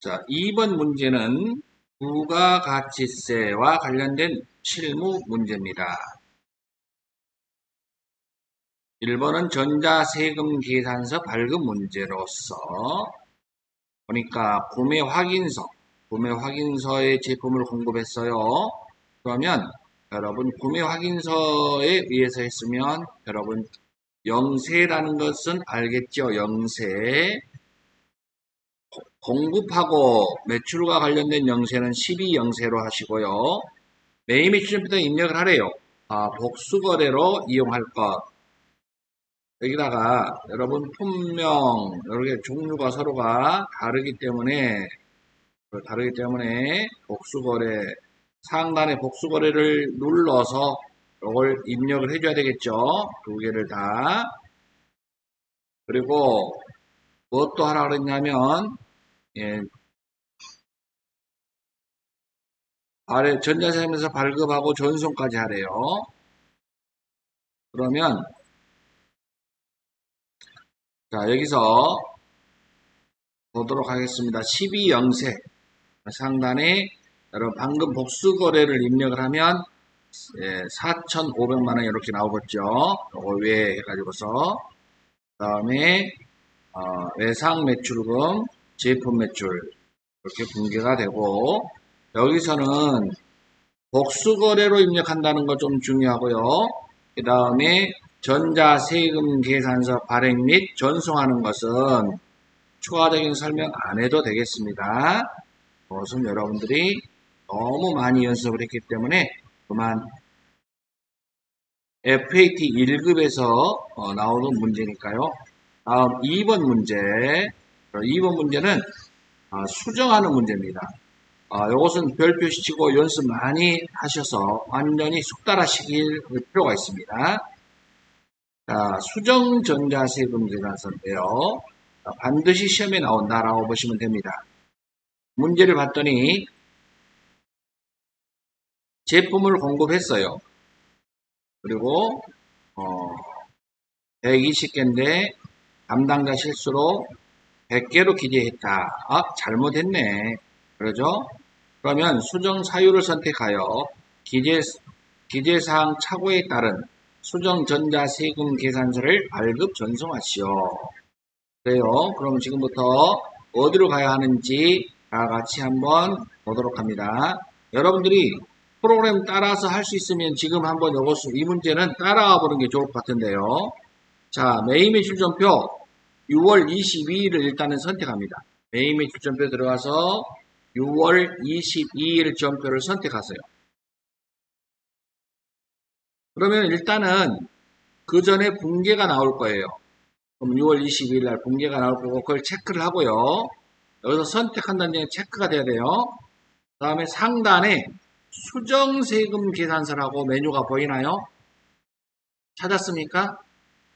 자, 2번 문제는 부가가치세와 관련된 실무 문제입니다. 1번은 전자세금 계산서 발급 문제로서 보니까 구매 확인서, 구매 확인서에 제품을 공급했어요. 그러면 여러분 구매 확인서에 의해서 했으면 여러분 영세라는 것은 알겠죠? 영세. 공급하고 매출과 관련된 영세는 12영세로 하시고요. 매입 매출부터 입력을 하래요. 아, 복수거래로 이용할 것. 여기다가 여러분 품명 이렇게 종류가 서로가 다르기 때문에 다르기 때문에 복수거래 상단에 복수거래를 눌러서 이걸 입력을 해줘야 되겠죠. 두 개를 다. 그리고 무엇도 하라 그랬냐면 예, 아래 전자세면서 발급하고 전송까지 하래요. 그러면 자 여기서 보도록 하겠습니다. 12영세 상단에 여러분 방금 복수 거래를 입력을 하면 예, 4,500만 원 이렇게 나오겠죠. 이거 위에 해가지고서 그 다음에 어, 외상 매출금, 제품 매출 이렇게 분개가 되고 여기서는 복수거래로 입력한다는 거 좀 중요하고요. 그 다음에 전자세금 계산서 발행 및 전송하는 것은 추가적인 설명 안 해도 되겠습니다. 그것은 여러분들이 너무 많이 연습을 했기 때문에 그만 FAT 1급에서 어, 나오는 문제니까요. 다음 2번 문제. 2번 문제는 아, 수정하는 문제입니다. 아, 이것은 별 표시치고 연습 많이 하셔서 완전히 숙달하시길 필요가 있습니다. 자, 수정 전자세금 계산서인데요. 반드시 시험에 나온다라고 보시면 됩니다. 문제를 봤더니 제품을 공급했어요. 그리고 어, 120개인데 담당자 실수로 100개로 기재했다. 아, 잘못했네. 그러죠? 그러면 수정 사유를 선택하여 기재, 기재사항 착오에 따른 수정 전자 세금 계산서를 발급 전송하시오. 그래요. 그럼 지금부터 어디로 가야 하는지 다 같이 한번 보도록 합니다. 여러분들이 프로그램 따라서 할 수 있으면 지금 한번 이것을 이 문제는 따라가 보는 게 좋을 것 같은데요. 자, 메인 매출 전표 6월 22일을 일단은 선택합니다. 매출 전표 들어가서 6월 22일 전표를 선택하세요. 그러면 일단은 그 전에 붕괴가 나올 거예요. 그럼 6월 22일 날 붕괴가 나올 거고 그걸 체크를 하고요. 여기서 선택한다는 게 체크가 돼야 돼요. 그 다음에 상단에 수정세금 계산서라고 메뉴가 보이나요? 찾았습니까?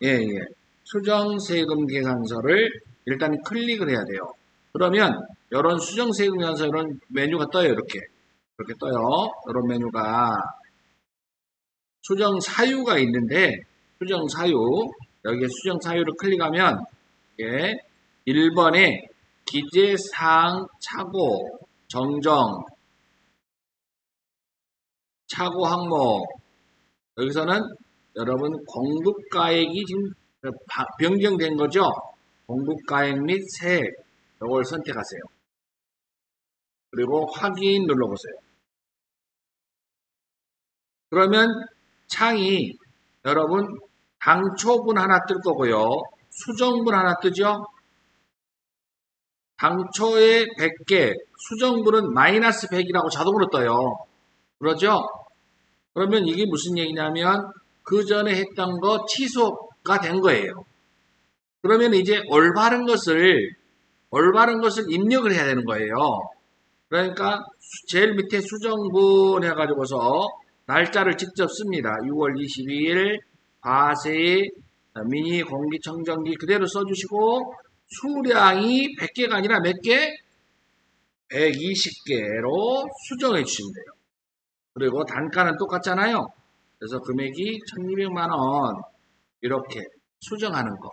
예, 예. 수정세금 계산서를 일단 클릭을 해야 돼요. 그러면 이런 수정세금 계산서 이런 메뉴가 떠요. 이렇게. 이렇게 떠요. 이런 메뉴가 수정 사유가 있는데 수정 사유 여기에 수정 사유를 클릭하면 이게 1번에 기재사항 차고 정정 차고 항목 여기서는 여러분 공급가액이 지금 변경된 거죠. 공급가액 및 세액 이걸 선택하세요. 그리고 확인 눌러보세요. 그러면 창이 여러분 당초분 하나 뜰 거고요. 수정분 하나 뜨죠. 당초에 100개, 수정분은 마이너스 100이라고 자동으로 떠요. 그러죠? 그러면 이게 무슨 얘기냐면 그 전에 했던 거 취소가 된 거예요. 그러면 이제 올바른 것을 올바른 것을 입력을 해야 되는 거예요. 그러니까 제일 밑에 수정분 해가지고서 날짜를 직접 씁니다. 6월 22일 과세 미니 공기청정기 그대로 써주시고 수량이 100개가 아니라 몇 개? 120개로 수정해 주시면 돼요. 그리고 단가는 똑같잖아요. 그래서 금액이 1200만원 이렇게 수정하는 거.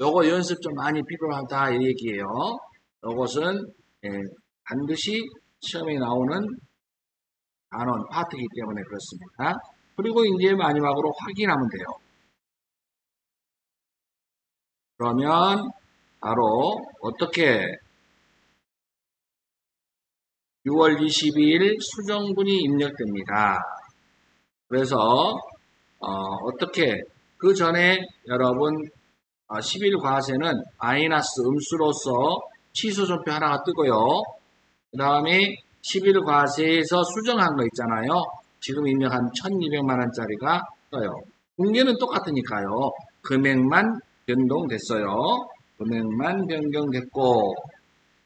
요거 연습 좀 많이 필요하다 이 얘기예요. 요것은 예, 반드시 시험에 나오는 단원 파트이기 때문에 그렇습니다. 그리고 이제 마지막으로 확인하면 돼요. 그러면 바로 어떻게 6월 22일 수정분이 입력됩니다. 그래서 어, 떻게 그 전에 여러분 어, 11 과세는 마이너스 음수로서 취소 전표 하나가 뜨고요. 그 다음에 11 과세에서 수정한 거 있잖아요. 지금 입력한 1200만 원짜리가 떠요. 공개는 똑같으니까요. 금액만 변동됐어요. 금액만 변경됐고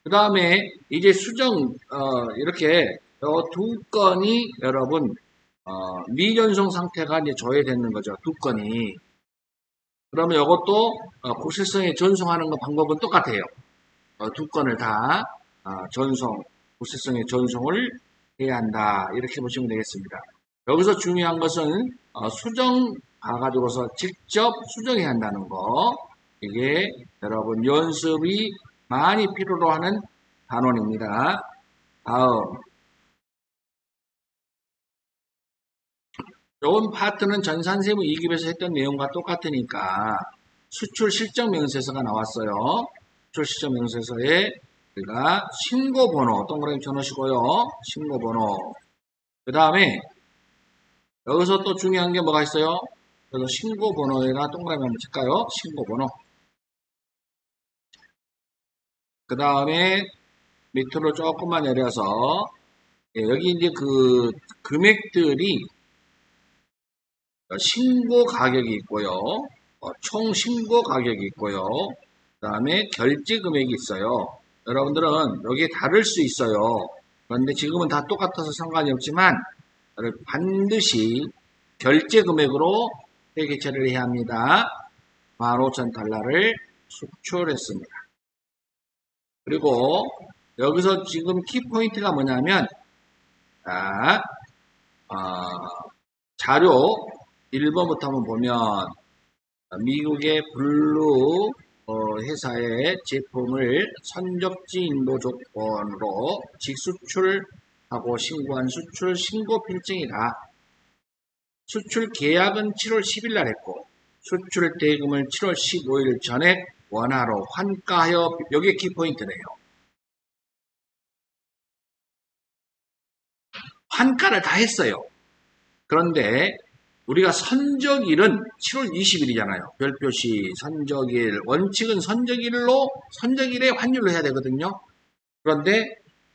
그 다음에 이제 수정 어, 이렇게 두 건이 여러분 어, 미전송 상태가 이제 조회되는 거죠. 두 건이 그러면 이것도 어, 국세성에 전송하는 거 방법은 똑같아요. 어, 두 건을 다 어, 전송 국세성에 전송을 해야 한다 이렇게 보시면 되겠습니다. 여기서 중요한 것은 어, 수정 가가지고서 직접 수정해야 한다는 거 이게 여러분 연습이 많이 필요로 하는 단원입니다. 다음 요번 파트는 전산세무 2급에서 했던 내용과 똑같으니까 수출 실적 명세서가 나왔어요. 수출 실적 명세서에 우리가 신고번호 동그라미 쳐놓으시고요. 신고번호 그 다음에 여기서 또 중요한 게 뭐가 있어요? 그래서 신고번호에다 동그라미 한번 칠까요? 신고번호 그 다음에 밑으로 조금만 내려서 예, 여기 이제 그 금액들이 신고 가격이 있고요. 어, 총 신고 가격이 있고요. 그 다음에 결제 금액이 있어요. 여러분들은 여기에 다를 수 있어요. 그런데 지금은 다 똑같아서 상관이 없지만 반드시 결제 금액으로 회계 처리를 해야 합니다. 15,000달러를 수출했습니다. 그리고 여기서 지금 키포인트가 뭐냐면 자, 어, 자료 1번부터 한번 보면 미국의 블루 어, 회사의 제품을 선적지 인도 조건으로 직수출하고 신고한 수출 신고 필증이다. 수출 계약은 7월 10일 날 했고 수출 대금을 7월 15일 전에 원화로 환가하여 여기에 키포인트네요. 환가를 다 했어요. 그런데 우리가 선적일은 7월 20일이잖아요. 별표시 선적일 원칙은 선적일로 선적일에 환율로 해야 되거든요. 그런데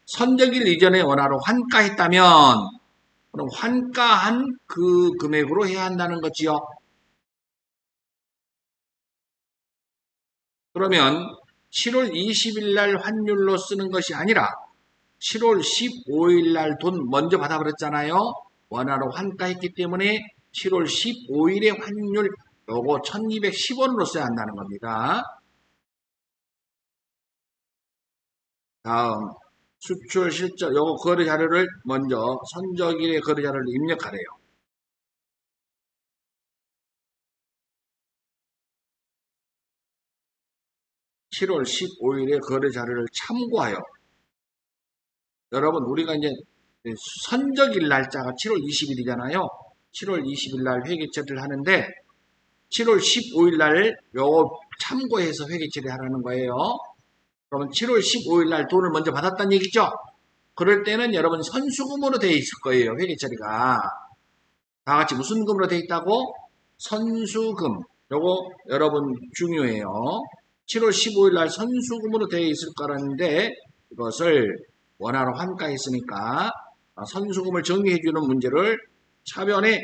선적일 이전에 원화로 환가했다면 그럼 환가한 그 금액으로 해야 한다는 거지요. 그러면 7월 20일 날 환율로 쓰는 것이 아니라 7월 15일 날 돈 먼저 받아버렸잖아요. 원화로 환가했기 때문에 7월 15일의 환율 요거 1210원으로 써야 한다는 겁니다. 다음 수출 실적 요거 거래 자료를 먼저 선적일의 거래 자료를 입력하래요. (7월 15일에 거래 자료를 참고하여) 여러분 우리가 이제 선적일 날짜가 7월 20일이잖아요. 7월 20일 날 회계처리를 하는데 7월 15일 날 요거 참고해서 회계처리 하라는 거예요. 그러면 7월 15일 날 돈을 먼저 받았다는 얘기죠. 그럴 때는 여러분 선수금으로 되어 있을 거예요. 회계처리가. 다 같이 무슨 금으로 되어 있다고? 선수금. 요거 여러분 중요해요. 7월 15일 날 선수금으로 되어 있을 거라는데 이것을 원화로 환가했으니까 선수금을 정리해 주는 문제를 차변에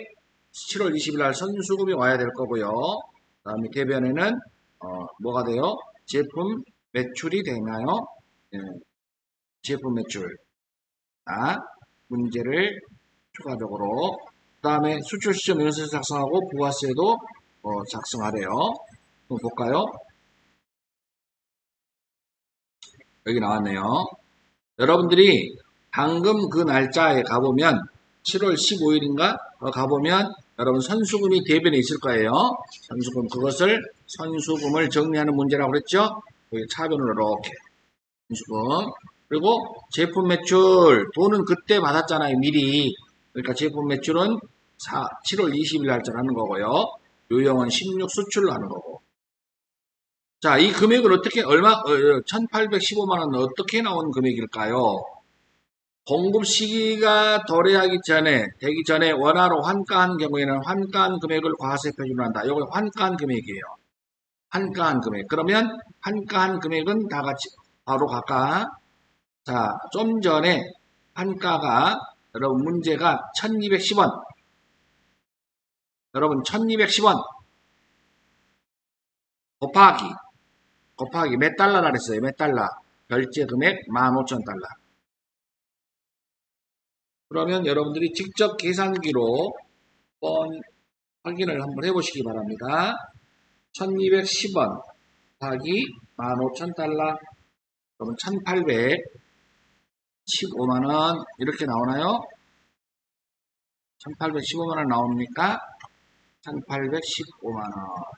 7월 20일 날 선수금이 와야 될 거고요. 그 다음에 대변에는 어, 뭐가 돼요? 제품 매출이 되나요? 네. 제품 매출. 아, 문제를 추가적으로 그 다음에 수출 시점 명세서 작성하고 부가세도 어, 작성하래요. 한번 볼까요? 여기 나왔네요. 여러분들이 방금 그 날짜에 가보면 7월 15일인가 어, 가보면 여러분 선수금이 대변에 있을 거예요. 선수금 그것을 선수금을 정리하는 문제라고 그랬죠. 여기 차변으로 이렇게. 선수금. 그리고 제품 매출. 돈은 그때 받았잖아요 미리. 그러니까 제품 매출은 4, 7월 20일 날짜라는 거고요. 요령은 16 수출로 하는 거고. 자 이 금액을 어떻게 얼마 1815만 원 어떻게 나온 금액일까요 공급 시기가 도래하기 전에 되기 전에 원화로 환가한 경우에는 환가한 금액을 과세 표준으로 한다 이거 환가한 금액이에요 환가한 금액 그러면 환가한 금액은 다 같이 바로 갈까 자, 좀 전에 한가가 여러분 문제가 1210원. 여러분 1210원 곱하기 곱하기 몇 달러라 그랬어요? 몇 달러? 결제 금액 15,000달러. 그러면 여러분들이 직접 계산기로 한번 확인을 한번 해보시기 바랍니다. 1210원 곱하기 15,000달러 그러면 1800 15만원 이렇게 나오나요? 1815만원 나옵니까? 1815만원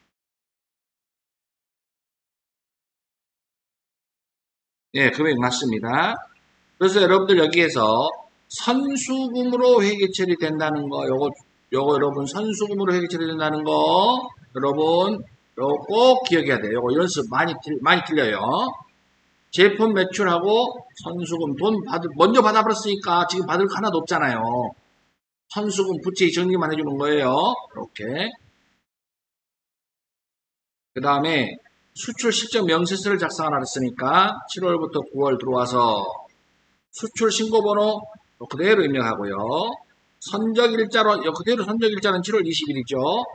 예, 금액 맞습니다. 그래서 여러분들 여기에서 선수금으로 회계 처리된다는 거, 요거, 요거 여러분 선수금으로 회계 처리된다는 거, 여러분, 요거 꼭 기억해야 돼요. 요거 연습 많이, 많이 틀려요. 제품 매출하고 선수금 돈 받을 먼저 받아버렸으니까 지금 받을 거 하나도 없잖아요. 선수금 부채 정리만 해주는 거예요. 이렇게. 그 다음에 수출 실적 명세서를 작성하라 했으니까 7월부터 9월 들어와서 수출 신고번호 그대로 입력하고요. 선적 일자로 그대로 선적 일자는 7월 20일이죠.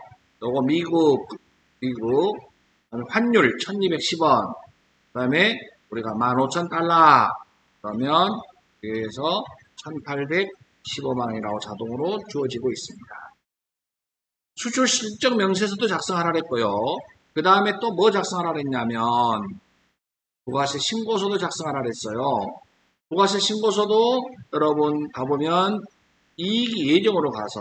요거 미국 미국 환율 1210원 그 다음에 우리가 15,000달러 그러면 여기에서 1,815만원이라고 자동으로 주어지고 있습니다. 수출 실적 명세서도 작성하라 그랬고요. 그 다음에 또 뭐 작성하라 그랬냐면 부가세 신고서도 작성하라 그랬어요. 부가세 신고서도 여러분 가보면 이익 예정으로 가서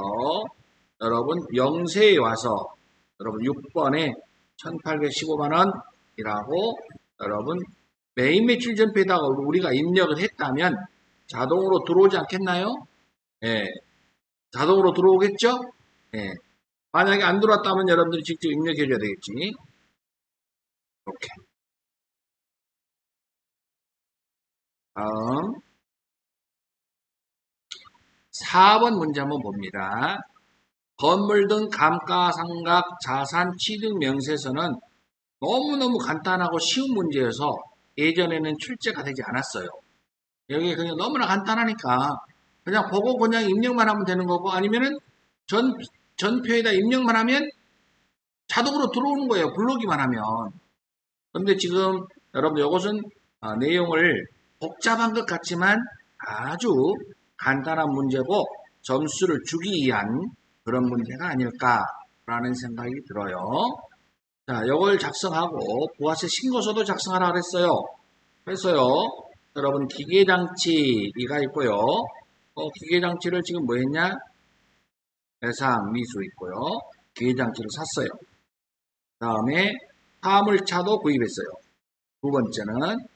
여러분 명세에 와서 여러분 6번에 1815만원이라고 여러분 메인 매출 전표에다가 우리가 입력을 했다면 자동으로 들어오지 않겠나요? 예. 자동으로 들어오겠죠? 예. 만약에 안 들어왔다면 여러분들이 직접 입력해 줘야 되겠지. 이렇게. 다음 4번 문제 한번 봅니다. 건물 등 감가상각 자산 취득 명세서는 너무너무 간단하고 쉬운 문제여서 예전에는 출제가 되지 않았어요. 여기 그냥 너무나 간단하니까 그냥 보고 그냥 입력만 하면 되는 거고 아니면은 전, 전표에다 입력만 하면 자동으로 들어오는 거예요. 불러기만 하면. 근데 지금 여러분 이것은 아, 내용을 복잡한 것 같지만 아주 간단한 문제고 점수를 주기 위한 그런 문제가 아닐까라는 생각이 들어요. 자, 이걸 작성하고 부가세 신고서도 작성하라 그랬어요. 그래서요, 여러분 기계장치가 있고요. 어, 기계장치를 지금 뭐 했냐? 대상 미수 있고요. 기계장치를 샀어요. 다음에 화물차도 구입했어요. 두 번째는 어,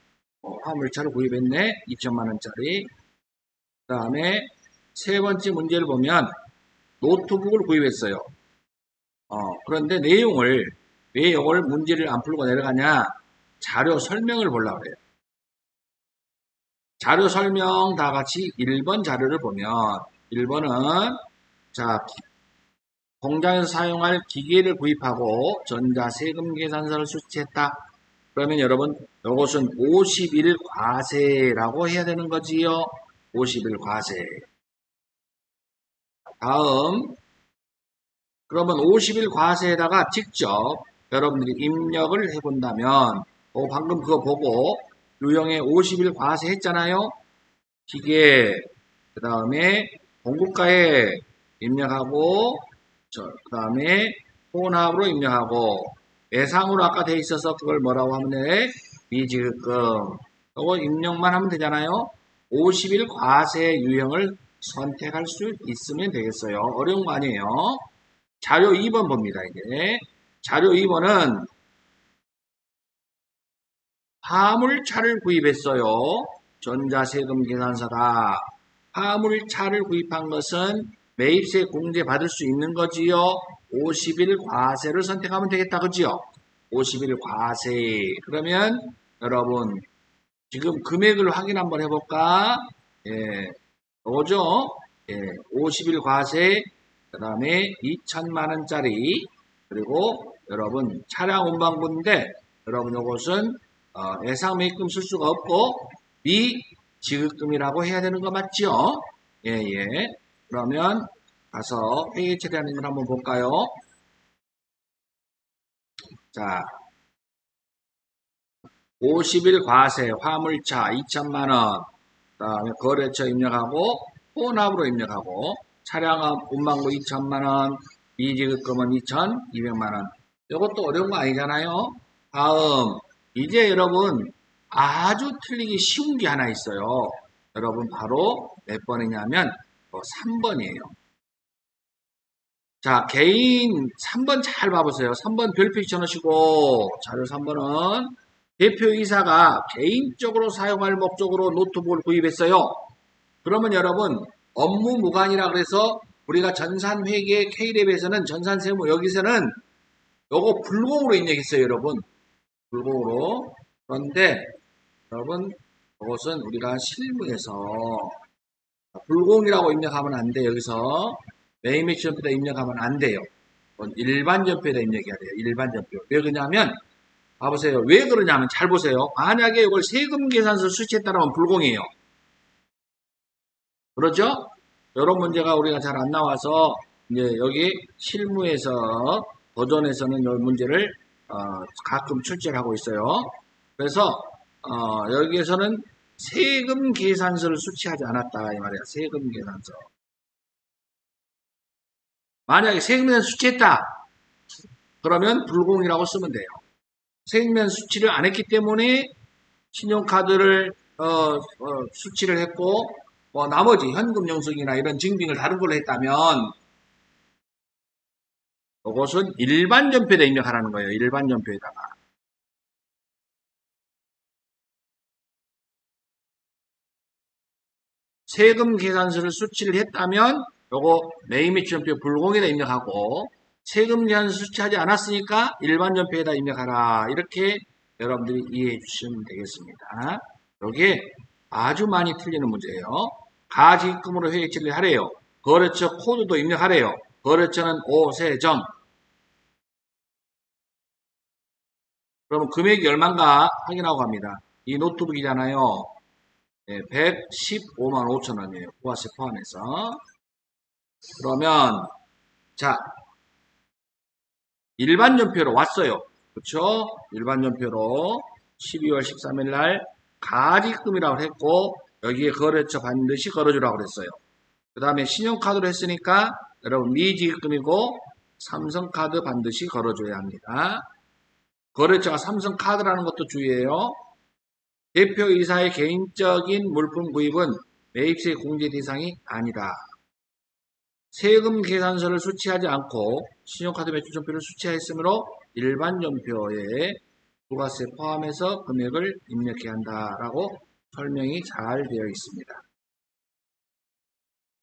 화물차를 구입했네. 2천만 원짜리. 그 다음에 세 번째 문제를 보면 노트북을 구입했어요. 어, 그런데 내용을 왜 이걸 문제를 안 풀고 내려가냐? 자료 설명을 보려고 그래요. 자료 설명 다 같이 1번 자료를 보면 1번은 자 공장에서 사용할 기계를 구입하고 전자세금 계산서를 수취했다. 그러면 여러분 이것은 50일 과세라고 해야 되는 거지요. 50일 과세. 다음 그러면 50일 과세에다가 직접 여러분들이 입력을 해본다면 어, 방금 그거 보고 유형에 50일 과세 했잖아요. 기계 그 다음에 공급가에 입력하고 그 다음에 혼합으로 입력하고 예상으로 아까 돼 있어서 그걸 뭐라고 하면 돼? 미지급금 이거 입력만 하면 되잖아요. 50일 과세 유형을 선택할 수 있으면 되겠어요. 어려운 거 아니에요. 자료 2번 봅니다. 이제 자료 2번은 화물차를 구입했어요. 전자세금 계산서다. 화물차를 구입한 것은 매입세 공제 받을 수 있는 거지요. 50일 과세를 선택하면 되겠다. 그지요? 50일 과세. 그러면 여러분 지금 금액을 확인 한번 해볼까? 예, 오죠? 예, 50일 과세, 그 다음에 2천만 원짜리, 그리고 여러분 차량 운반부인데 여러분 이것은 어, 예상 매입금 쓸 수가 없고 미지급금이라고 해야 되는 거 맞죠? 예, 예. 그러면 가서 회계 처리하는 걸 한번 볼까요? 자, 50일 과세, 화물차 2천만원, 그 다음에 거래처 입력하고, 혼합으로 입력하고, 차량은 운반고 2천만원, 미지급금은 2,200만원. 이것도 어려운 거 아니잖아요? 다음, 이제 여러분, 아주 틀리기 쉬운 게 하나 있어요. 여러분, 바로 몇 번이냐면, 3번이에요. 자, 개인 3번 잘 봐보세요. 3번 별표 쳐놓으시고, 자료 3번은 대표이사가 개인적으로 사용할 목적으로 노트북을 구입했어요. 그러면 여러분 업무 무관이라 그래서 우리가 전산회계 K랩에서는 전산세무 여기서는 요거 불공으로 입력했어요 여러분 불공으로 그런데 여러분 이것은 우리가 실무에서 불공이라고 입력하면 안 돼요 여기서 메인 매치 전표에다 입력하면 안 돼요 일반 전표에다 입력해야 돼요 일반 전표 왜 그러냐면 봐보세요. 왜 그러냐면 잘 보세요. 만약에 이걸 세금 계산서 수치했다면 불공이에요. 그렇죠? 이런 문제가 우리가 잘 안 나와서 이제 여기 실무에서 버전에서는 이 문제를 어, 가끔 출제를 하고 있어요. 그래서 어, 여기에서는 세금 계산서를 수치하지 않았다 이 말이야. 세금 계산서. 만약에 계산 수치했다. 그러면 불공이라고 쓰면 돼요. 생면 수치를 안 했기 때문에 신용카드를 어, 어, 수치를 했고 뭐 나머지 현금 영수증이나 이런 증빙을 다른 걸로 했다면 이것은 일반 전표에다 입력하라는 거예요. 일반 전표에다가. 세금 계산서를 수치를 했다면 요거 매입매치 전표 불공에다 입력하고 세금 제한 수치하지 않았으니까 일반 전표에다 입력하라. 이렇게 여러분들이 이해해 주시면 되겠습니다. 여기에 아주 많이 틀리는 문제예요. 가지금으로 회계 처리를 하래요. 거래처 코드도 입력하래요. 거래처는 오세정. 그러면 금액이 얼마인가 확인하고 갑니다. 이 노트북이잖아요. 네, 115만 5천 원이에요. 부가세 포함해서. 그러면 자 일반 연표로 왔어요. 그렇죠? 일반 연표로 12월 13일 날 가지금이라고 했고 여기에 거래처 반드시 걸어주라고 그랬어요. 그 다음에 신용카드로 했으니까 여러분 미지급금이고 삼성카드 반드시 걸어줘야 합니다. 거래처가 삼성카드라는 것도 주의해요. 대표이사의 개인적인 물품 구입은 매입세 공제 대상이 아니다. 세금 계산서를 수치하지 않고 신용카드 매출 전표를 수치하였으므로 일반 전표에 부가세 포함해서 금액을 입력해야 한다라고 설명이 잘 되어 있습니다.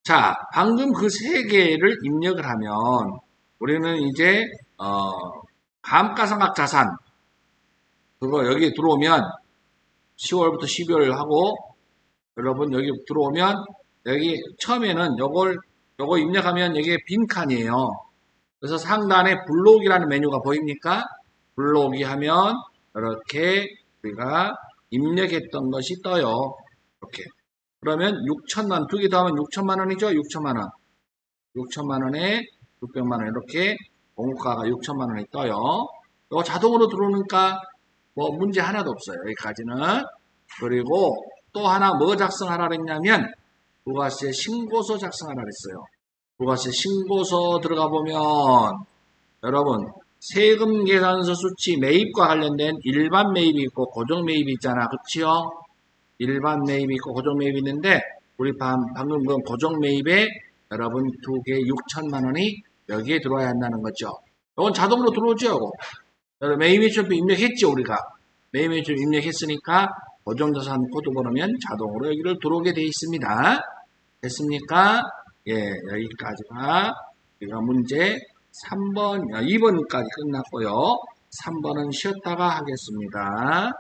자, 방금 그 세 개를 입력을 하면 우리는 이제 어, 감가상각 자산 그거 여기 들어오면 10월부터 12월 하고 여러분 여기 들어오면 여기 처음에는 이걸 요거 입력하면 이게 빈칸이에요. 그래서 상단에 블록이라는 메뉴가 보입니까? 블록이 하면 이렇게 우리가 입력했던 것이 떠요. 이렇게. 그러면 6천만, 두 개 더하면 6천만 원이죠? 6천만 원. 6천만 원에 600만 원 이렇게 공고가가 6천만 원이 떠요. 이거 자동으로 들어오니까 뭐 문제 하나도 없어요. 여기까지는. 그리고 또 하나 뭐 작성하라 그랬냐면 부가세 신고서 작성하라 그랬어요. 부가세 신고서 들어가 보면 여러분 세금 계산서 수치 매입과 관련된 일반 매입이 있고 고정 매입이 있잖아. 그치요? 일반 매입이 있고 고정 매입이 있는데 우리 방금 그 고정 매입에 여러분 두 개 6천만 원이 여기에 들어와야 한다는 거죠. 이건 자동으로 들어오죠. 여러분 매입 매출표 입력했죠 우리가 매입 매출 입력했으니까 고정자산 코드 번호면 자동으로 여기를 들어오게 되어 있습니다. 됐습니까? 예, 여기까지가 우리가 문제 3번, 2번까지 끝났고요. 3번은 쉬었다가 하겠습니다.